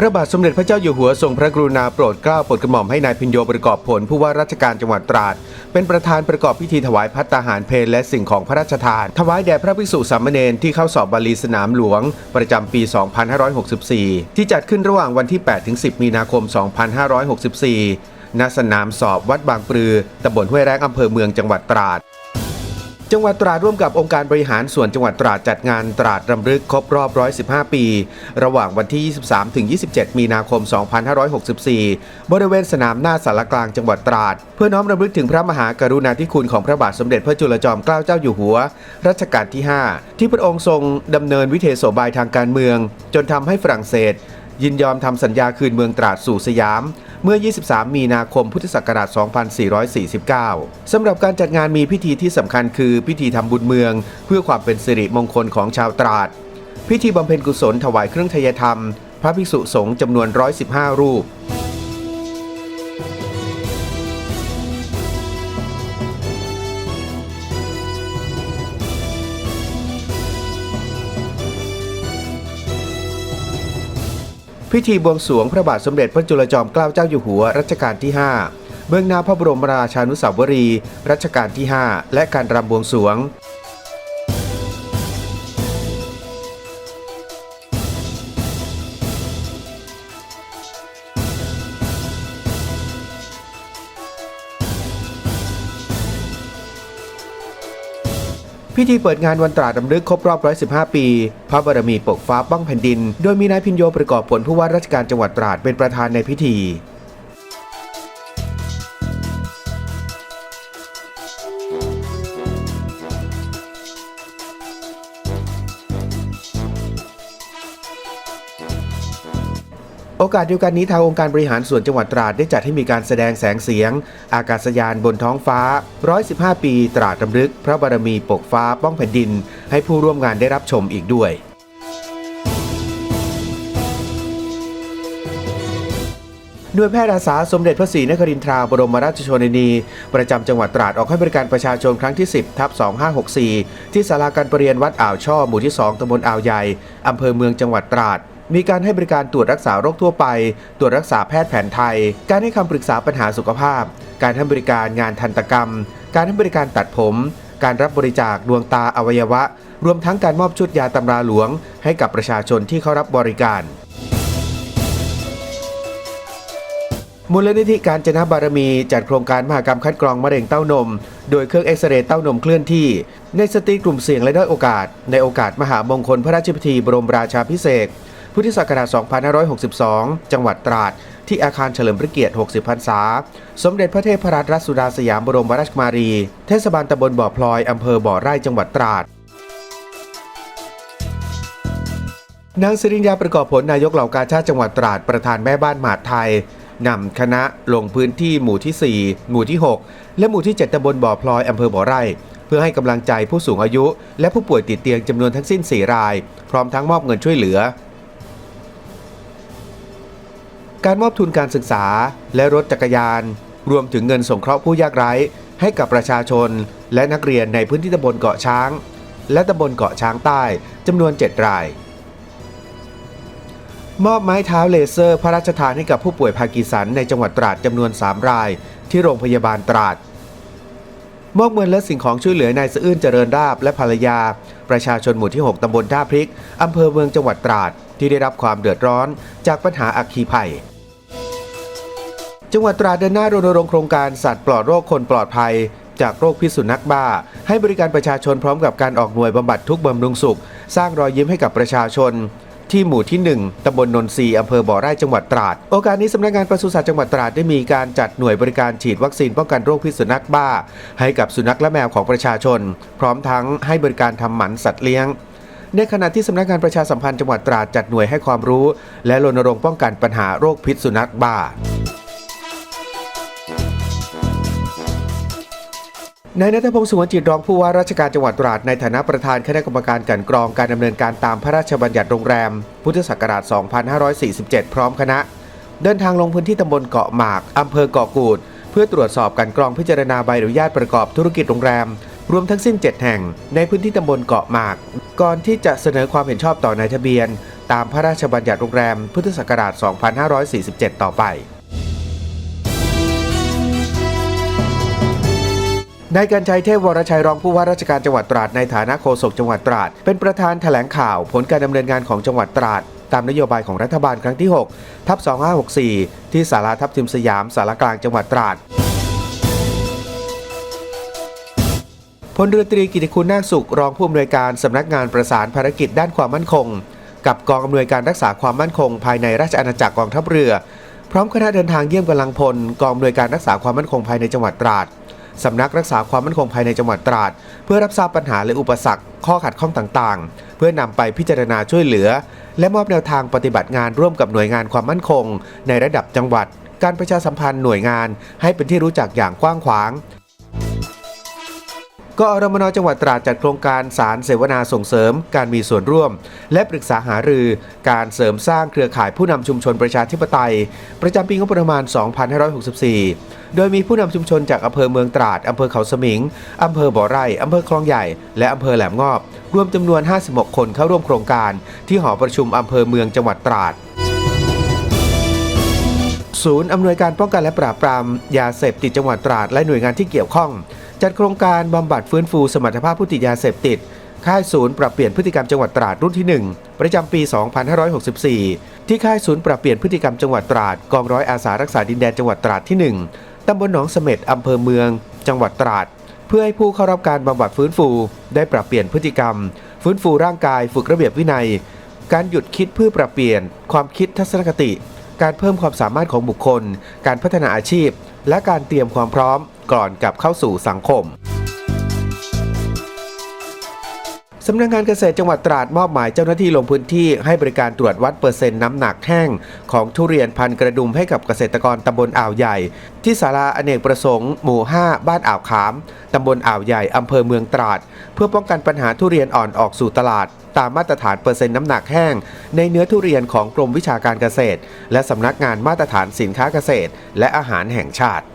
พระบาทสมเด็จพระเจ้าอยู่หัวทรงพระกรุณาโปรดเกล้าโปรดกระหม่อมให้นายพิญโยประกอบผลผู้ว่าราชการจังหวัดตราด เป็นประธานประกอบพิธีถวายพัตตาหารเพลและสิ่งของพระราชทาน ถวายแด่พระภิกษุสามเณรที่เข้าสอบบาลีสนามหลวง ประจำปี 2564 ที่จัดขึ้นระหว่างวันที่ 8-10 มีนาคม 2564ณสนามสอบวัดบางปลือตำบลห้วยแรงอำเภอเมืองจังหวัดตราด จังหวัดตราดร่วมกับองค์การบริหารส่วนจังหวัดตราดจัดงานตราดรำลึกครบรอบ 115 ปี ระหว่างวันที่ 23 ถึง 27 มีนาคม 2564 บริเวณสนามหน้าสารกลางจังหวัดตราด เพื่อน้อมรำลึกถึงพระมหากรุณาธิคุณของพระบาทสมเด็จพระจุลจอมเกล้าเจ้าอยู่หัว รัชกาลที่ 5 ที่พระองค์ทรงดำเนินวิเทศโสบายทางการเมือง จนทำให้ฝรั่งเศส ยินยอมทำสัญญาคืนเมืองตราดสู่สยาม เมื่อ 23 มีนาคม พุทธศักราช 2449 สำหรับการจัดงานมีพิธีที่สำคัญคือพิธีทำบุญเมือง เพื่อความเป็นสิริมงคลของชาวตราด พิธีบำเพ็ญกุศลถวายเครื่องทยธรรม พระภิกษุสงฆ์จำนวน 115 รูป พิธีบวงสรวงพระบาทสมเด็จพระจุลจอมเกล้าเจ้าอยู่หัวรัชกาลที่ 5 เบื้องหน้าพระบรมราชานุสาวรีรัชกาลที่ 5 และการรำบวงสรวง พิธีเปิดงานวันตราดำลึกครบรอบ 115 ปี พระบารมีปกฟ้าป้องแผ่นดิน โดยมีนายพินโยประกอบผลผู้ว่าราชการจังหวัดตราดเป็นประธานในพิธี โอกาสเดียวกันนี้ทางองค์การบริหารส่วนจังหวัดตราดได้จัดให้มีการแสดงแสงเสียง อากาศยานบนท้องฟ้า 115 ปีตราดรำลึก พระบารมีปกฟ้าป้องแผ่นดิน ให้ผู้ร่วมงานได้รับชมอีกด้วยหน่วยแพทย์อาสาสมเด็จพระศรีนครินทราบรมราชชนนีประจำจังหวัดตราดออกให้บริการประชาชนครั้งที่ 10ทับ2564 ที่ศาลาการประเรียนวัดอ่าวช่อหมู่ที่ 2ตำบลอ่าวใหญ่อำเภอเมืองจังหวัดตราด มีการให้บริการตรวจรักษาโรคทั่วไป ตรวจรักษาแพทย์แผนไทย การให้คำปรึกษาปัญหาสุขภาพ การให้บริการงานทันตกรรม การให้บริการตัดผม การรับบริจาคดวงตาอวัยวะ รวมทั้งการมอบชุดยาตำราหลวง ให้กับประชาชนที่เข้ารับบริการมูลนิธิการจนะบารมีจัดโครงการมหกรรมคัดกรองมะเร็งเต้านม โดยเครื่องเอ็กซเรย์เต้านมเคลื่อนที่ ในสตรีกลุ่มเสี่ยงและด้อยโอกาส ในโอกาสมหามงคลพระราชพิธีบรมราชาพิเศษ พุทธศักราช 2562 จังหวัดตราด ที่อาคารเฉลิมพระเกียรติ 60 พรรษา สมเด็จพระเทพรัตนราชสุดาสยามบรมราชกุมารี เทศบาลตำบลบ่อพลอย อำเภอบ่อไร่ จังหวัดตราดนางสิริญญาประกอบผลนายกเหล่ากาชาติจังหวัดตราดประธานแม่บ้านหมาดไทยนำคณะลงพื้นที่หมู่ที่ 4 หมู่ที่ 6 และหมู่ที่ 7ตำบลบ่อพลอยอำเภอบ่อไร่ เพื่อให้กำลังใจผู้สูงอายุ และผู้ป่วยติดเตียงจำนวนทั้งสิ้น 4 ราย พร้อมทั้งมอบเงินช่วยเหลือ การมอบทุนการศึกษาและรถจักรยาน รวมถึงเงินสงเคราะห์ผู้ยากไร้ ให้กับประชาชน และนักเรียนในพื้นที่ตำบลเกาะช้าง และตำบลเกาะช้างใต้จำนวน 7 ราย มอบไม้เท้าเลเซอร์ พระราชทานให้กับผู้ป่วยพาร์กินสันในจังหวัดตราดจำนวน 3 ราย ที่โรงพยาบาลตราด มอบเงินและสิ่งของช่วยเหลือนายสะอื้นเจริญราบและภรรยา ประชาชนหมู่ที่ 6 ตำบลท่าพริก อำเภอเมืองจังหวัดตราด ที่ได้รับความเดือดร้อนจากปัญหาอัคคีภัย จังหวัดตราดเดินหน้ารณรงค์โครงการสัตว์ปลอดโรคคนปลอดภัย จากโรคพิษสุนัขบ้า ให้บริการประชาชนพร้อมกับการออกหน่วยบำบัดทุกบำรุงสุข สร้างรอยยิ้มให้กับประชาชน ที่หมู่ที่ 1ตำบลนนทรีอำเภอบ่อไร่จังหวัดตราด โอกาสนี้สำนักงานปศุสัตว์จังหวัดตราดได้มีการจัดหน่วยบริการฉีดวัคซีนป้องกันโรคพิษสุนัขบ้า ให้กับสุนัขและแมวของประชาชน พร้อมทั้งให้บริการทำหมันสัตว์เลี้ยงในขณะที่สำนักงานประชาสัมพันธ์จังหวัดตราดจัดหน่วยให้ความรู้ และรณรงค์ป้องกันปัญหาโรคพิษสุนัขบ้า นายนัทพงศ์สุวรรณจิตรองผู้ว่าราชการจังหวัดตราดในฐานะประธานคณะกรรมการกันกรองการดำเนินการตามพระราชบัญญัติโรงแรม พุทธศักราช 2547 พร้อมคณะ เดินทางลงพื้นที่ตำบลเกาะหมากอำเภอเกาะกูด เพื่อตรวจสอบการกรองพิจารณาใบอนุญาตประกอบธุรกิจโรงแรม รวมทั้งสิ้น 7 แห่ง ในพื้นที่ตำบลเกาะหมาก ก่อนที่จะเสนอความเห็นชอบต่อนายทะเบียน ตามพระราชบัญญัติโรงแรม พุทธศักราช 2547 ต่อไป นายกันชัยเทพวรชัยรองผู้ว่าราชการจังหวัดตราดในฐานะโฆษกจังหวัดตราด เป็นประธานแถลงข่าวผลการดำเนินงานของจังหวัดตราด ตามนโยบายของรัฐบาลครั้งที่ 6 ทับ 2564 ที่ศาลาทับทิมสยามสารกลางจังหวัดตราดพลเรือตรีกิติคุณนาคสุขรองผู้อำนวยการสำนักงานประสานภารกิจด้านความมั่นคง กับกองอำนวยการรักษาความมั่นคง ภายในราชอาณาจักรกองทัพเรือ พร้อมคณะเดินทางเยี่ยมกำลังพลกองอำนวยการรักษาความมั่นคงภายในจังหวัดตราด สำนักรักษาความมั่นคงภายในจังหวัดตราด เพื่อรับทราบปัญหาและอุปสรรค ข้อขัดข้องต่างๆ เพื่อนำไปพิจารณาช่วยเหลือ และมอบแนวทางปฏิบัติงานร่วมกับหน่วยงานความมั่นคง ในระดับจังหวัด การประชาสัมพันธ์หน่วยงานให้เป็นที่รู้จักอย่างกว้างขวาง กอรมนจังหวัดตราดจัดโครงการสารเสวนาส่งเสริม การมีส่วนร่วม และปรึกษาหารือ การเสริมสร้างเครือข่ายผู้นำชุมชนประชาธิปไตย ประจำปีงบประมาณ 2564 โดยมีผู้นำชุมชนจากอำเภอเมืองตราดอำเภอเขาสมิงอำเภอบ่อไร่อำเภอคลองใหญ่ และอำเภอแหลมงอบ รวมจำนวน 56 คนเข้าร่วมโครงการ ที่หอประชุมอำเภอเมืองจังหวัดตราดศูนย์อำนวยการป้องกันและปราบปรามยาเสพติดจังหวัดตราดและหน่วยงานที่เกี่ยวข้อง จัดโครงการบำบัดฟื้นฟูสมรรถภาพผู้ติดยาเสพติด ค่ายศูนย์ปรับเปลี่ยนพฤติกรรมจังหวัดตราดรุ่นที่ 1 ประจำปี 2564 ที่ค่ายศูนย์ปรับเปลี่ยนพฤติกรรมจังหวัดตราดกองร้อยอาสารักษาดินแดนจังหวัดตราดที่ 1ตำบลหนองเสม็ดอำเภอเมือง จังหวัดตราด เพื่อให้ผู้เข้ารับการบำบัดฟื้นฟู ได้ปรับเปลี่ยนพฤติกรรม ฟื้นฟูร่างกายฝึกระเบียบวินัย การหยุดคิดเพื่อปรับเปลี่ยน ความคิดทัศนคติ การเพิ่มความสามารถของบุคคล การพัฒนาอาชีพ และการเตรียมความพร้อม ก่อนกลับเข้าสู่สังคมสำนักงานเกษตรจังหวัดตราดมอบหมายเจ้าหน้าที่ลงพื้นที่ให้บริการตรวจวัดเปอร์เซ็นต์น้ำหนักแห้งของทุเรียนพันธุ์กระดุมให้กับเกษตรกรตำบลอ่าวใหญ่ ที่ศาลาอเนกประสงค์หมู่ 5 บ้านอ่าวขามตำบลอ่าวใหญ่อำเภอเมืองตราด เพื่อป้องกันปัญหาทุเรียนอ่อนออกสู่ตลาด ตามมาตรฐานเปอร์เซ็นต์น้ำหนักแห้ง ในเนื้อทุเรียนของกรมวิชาการเกษตร และสำนักงานมาตรฐานสินค้าเกษตร และอาหารแห่งชาติ